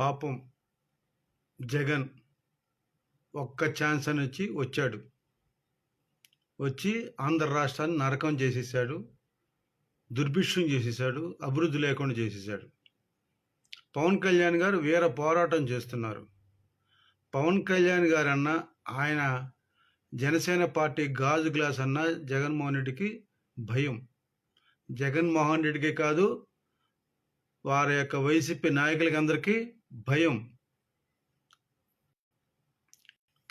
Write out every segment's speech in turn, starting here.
పాపం జగన్ ఒక్క ఛాన్స్ అని వచ్చి వచ్చాడు. వచ్చి ఆంధ్ర రాష్ట్రాన్ని నరకం చేసేసాడు. దుర్భిక్షం చేసేసాడు. అభివృద్ధి లేకుండా చేసేసాడు. పవన్ కళ్యాణ్ గారు వీర పోరాటం చేస్తున్నారు. పవన్ కళ్యాణ్ గారు అన్న ఆయన జనసేన పార్టీ గాజు గ్లాస్ అన్న జగన్మోహన్ రెడ్డికి భయం. జగన్మోహన్ రెడ్డికి కాదు వారి యొక్క వైసీపీ నాయకులకి అందరికీ భయం.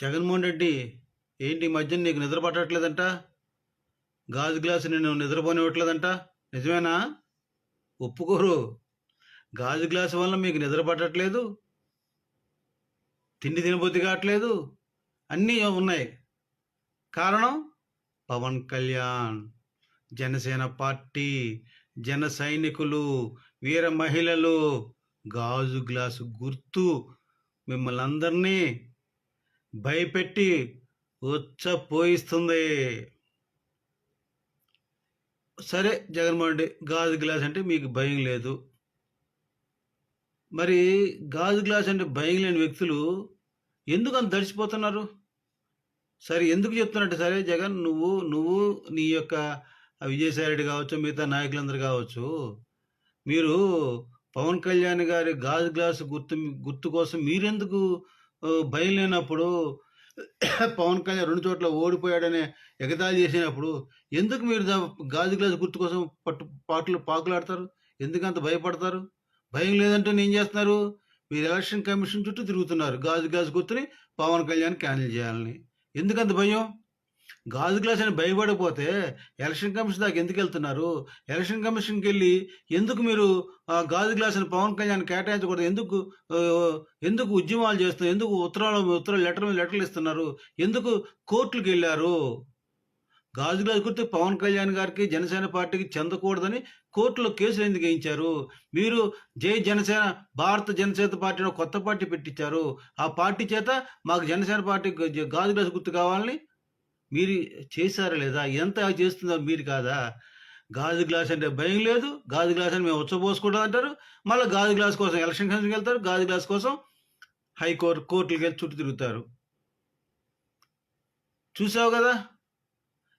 జగన్మోహన్ రెడ్డి ఏంటి ఈ మధ్య నీకు నిద్ర పట్టట్లేదంట? గాజు గ్లాసు నేను నిద్రపోనివ్వట్లేదంట? నిజమేనా? ఒప్పుకోరు. గాజు గ్లాసు వల్ల మీకు నిద్ర పట్టట్లేదు. తిండి తినబుద్ధి కావట్లేదు. అన్నీ ఉన్నాయి. కారణం? పవన్ కళ్యాణ్. జనసేన పార్టీ జన సైనికులు వీర మహిళలు గాజు గ్లాసు గుర్తు మిమ్మల్ని అందరినీ భయపెట్టి ఉచ్చపోయిస్తుంది. సరే జగన్మోహన్ రెడ్డి గాజు గ్లాస్ అంటే మీకు భయం లేదు. మరి గాజు గ్లాస్ అంటే భయం లేని వ్యక్తులు ఎందుకు అంత దడిచిపోతున్నారు సరే ఎందుకు చెప్తున్నట్టు సరే జగన్ నువ్వు నువ్వు నీ యొక్క విజయసాయి రెడ్డి కావచ్చు మిగతా నాయకులందరూ కావచ్చు మీరు పవన్ కళ్యాణ్ గారి గాజు గ్లాసు గుర్తు గుర్తు కోసం మీరెందుకు భయం లేనప్పుడు పవన్ కళ్యాణ్ రెండు చోట్ల ఓడిపోయాడనే ఎగతాళి చేసినప్పుడు ఎందుకు మీరు గాజు గ్లాసు గుర్తు కోసం పట్టు పాటలు పాకులాడతారు? ఎందుకు అంత భయపడతారు? భయం లేదంటే ఏం చేస్తున్నారు? మీరు ఎలక్షన్ కమిషన్ చుట్టూ తిరుగుతున్నారు గాజు గ్లాసు గుర్తుని పవన్ కళ్యాణ్ క్యాన్సిల్ చేయాలని. ఎందుకంత భయం? గాజు గ్లాస్ అని భయపడకపోతే ఎలక్షన్ కమిషన్ దాకా ఎందుకు వెళ్తున్నారు? ఎలక్షన్ కమిషన్కి వెళ్ళి ఎందుకు మీరు గాజు గ్లాస్ అని పవన్ కళ్యాణ్ కేటాయించకూడదు? ఎందుకు ఎందుకు ఉద్యమాలు చేస్తున్నారు ఎందుకు ఉత్తరాలు ఉత్తరాలు లెటర్ మీద లెటర్లు ఇస్తున్నారు? ఎందుకు కోర్టులకు వెళ్ళారు? గాజు గ్లాస్ గుర్తు పవన్ కళ్యాణ్ గారికి జనసేన పార్టీకి చెందకూడదని కోర్టులో కేసులు ఎందుకు వేయించారు? మీరు జై జనసేన భారత జనసేన పార్టీని కొత్త పార్టీ పెట్టించారు. ఆ పార్టీ చేత మాకు జనసేన పార్టీ గాజు గ్లాస్ గుర్తు కావాలని మీరు చేశారా లేదా? ఎంత చేస్తుందో మీరు కాదా? గాజు గ్లాస్ అంటే భయం లేదు. గాజు గ్లాస్ అని మేము ఉచ్చబోసుకుంటాం అంటారు. మళ్ళీ గాజు గ్లాస్ కోసం ఎలక్షన్ కమిషన్కి వెళ్తారు. గాజు గ్లాస్ కోసం హైకోర్టు కోర్టులకి వెళ్ళి చుట్టూ తిరుగుతారు. చూసావు కదా?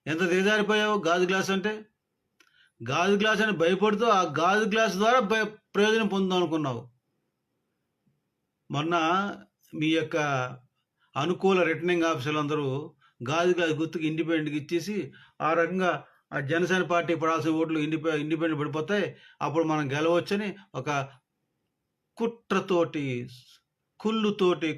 ఎంత దిగజారిపోయావు గాజు గ్లాస్ అంటే? గాజు గ్లాస్ అని భయపడుతూ ఆ గాజు గ్లాస్ ద్వారా భయ ప్రయోజనం పొందాం అనుకున్నావు. మొన్న మీ యొక్క అనుకూల రిటర్నింగ్ ఆఫీసర్లు అందరూ గాజు గాజు గుర్తుకు ఇండిపెండెంట్కి ఇచ్చేసి ఆ రకంగా ఆ జనసేన పార్టీ పడాల్సిన ఓట్లు ఇండిపె ఇండిపెండెంట్ పడిపోతాయి. అప్పుడు మనం గెలవచ్చని ఒక కుట్రతోటి కుళ్ళుతోటి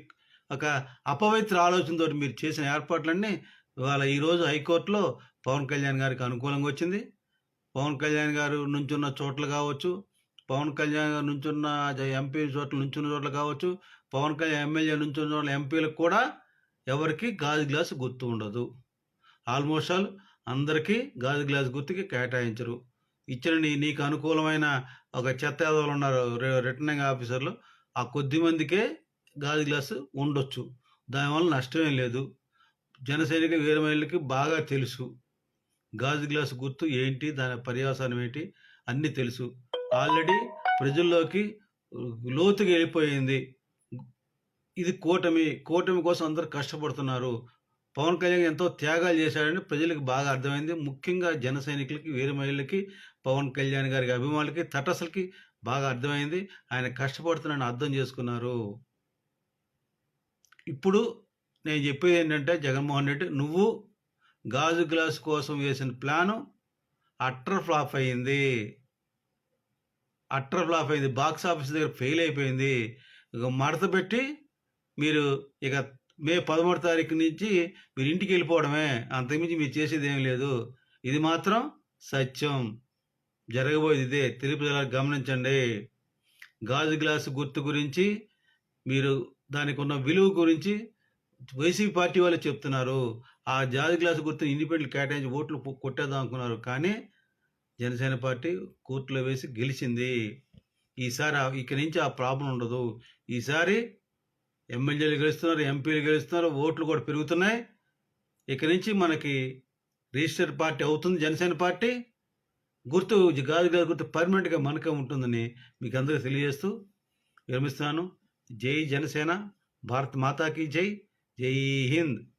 ఒక అపవిత్ర ఆలోచనతో మీరు చేసిన ఏర్పాట్లన్నీ ఇవాళ ఈరోజు హైకోర్టులో పవన్ కళ్యాణ్ గారికి అనుకూలంగా వచ్చింది. పవన్ కళ్యాణ్ గారు నుంచున్న చోట్ల కావచ్చు పవన్ కళ్యాణ్ గారు నుంచున్న ఎంపీ చోట్ల నుంచున్న చోట్ల కావచ్చు పవన్ కళ్యాణ్ ఎమ్మెల్యే నుంచున్న చోట్ల ఎంపీలకు కూడా ఎవరికి గాజు గ్లాసు గుర్తు ఉండదు. ఆల్మోస్ట్ ఆల్ అందరికీ గాజు గ్లాస్ గుర్తుకి కేటాయించరు. ఇచ్చిన నీ నీకు అనుకూలమైన ఒక చెత్త యాదవులు ఉన్నారు రిటర్నింగ్ ఆఫీసర్లు ఆ కొద్ది మందికే గాజు గ్లాసు ఉండొచ్చు. దానివల్ల నష్టమేం లేదు. జనసైనిక వీరమహిళకి బాగా తెలుసు. గాజు గ్లాసు గుర్తు ఏంటి దాని పర్యావసానం ఏంటి అన్నీ తెలుసు. ఆల్రెడీ ప్రజల్లోకి లోతుగా వెళ్ళిపోయింది. ఇది కూటమి కూటమి కోసం అందరూ కష్టపడుతున్నారు. పవన్ కళ్యాణ్ ఎంతో త్యాగాలు చేశాడని ప్రజలకు బాగా అర్థమైంది. ముఖ్యంగా జన సైనికులకి వీర మహిళలకి పవన్ కళ్యాణ్ గారికి అభిమానులకి తటస్సులకి బాగా అర్థమైంది. ఆయన కష్టపడుతున్నాడని అర్థం చేసుకున్నారు. ఇప్పుడు నేను చెప్పేది ఏంటంటే జగన్మోహన్ రెడ్డి నువ్వు గాజు గ్లాస్ కోసం వేసిన ప్లాను అట్టర్ ఫ్లాప్ అయింది. అట్టర్ ఫ్లాప్ అయింది. బాక్స్ ఆఫీస్ దగ్గర ఫెయిల్ అయిపోయింది. మడత పెట్టి మీరు ఇక మే పదమూడు తారీఖు నుంచి మీరు ఇంటికి వెళ్ళిపోవడమే. అంతకుమించి మీరు చేసేది ఏం లేదు. ఇది మాత్రం సత్యం. జరగబోయేది ఇదే. తెలుపు గమనించండి. గాజు గ్లాసు గుర్తు గురించి మీరు దానికి ఉన్న విలువ గురించి వైసీపీ పార్టీ వాళ్ళు చెప్తున్నారు. ఆ జాతి గ్లాసు గుర్తు ఇండిపెండెంట్ కేటాయించి ఓట్లు కొట్టేద్దాం అనుకున్నారు. కానీ జనసేన పార్టీ కోర్టులో వేసి గెలిచింది. ఈసారి ఇక నుంచి ఆ ప్రాబ్లం ఉండదు. ఈసారి ఎమ్మెల్యేలు గెలుస్తున్నారు ఎంపీలు గెలుస్తున్నారు ఓట్లు కూడా పెరుగుతున్నాయి. ఇక నుంచి మనకి రిజిస్టర్ పార్టీ అవుతుంది జనసేన పార్టీ. గుర్తు గాజు గాజు గుర్తు పర్మనెంట్గా మనకే ఉంటుందని మీకు అందరికీ తెలియజేస్తూ విరమిస్తున్నాను. జై జనసేన భారత్ మాతాకి జై జై హింద్.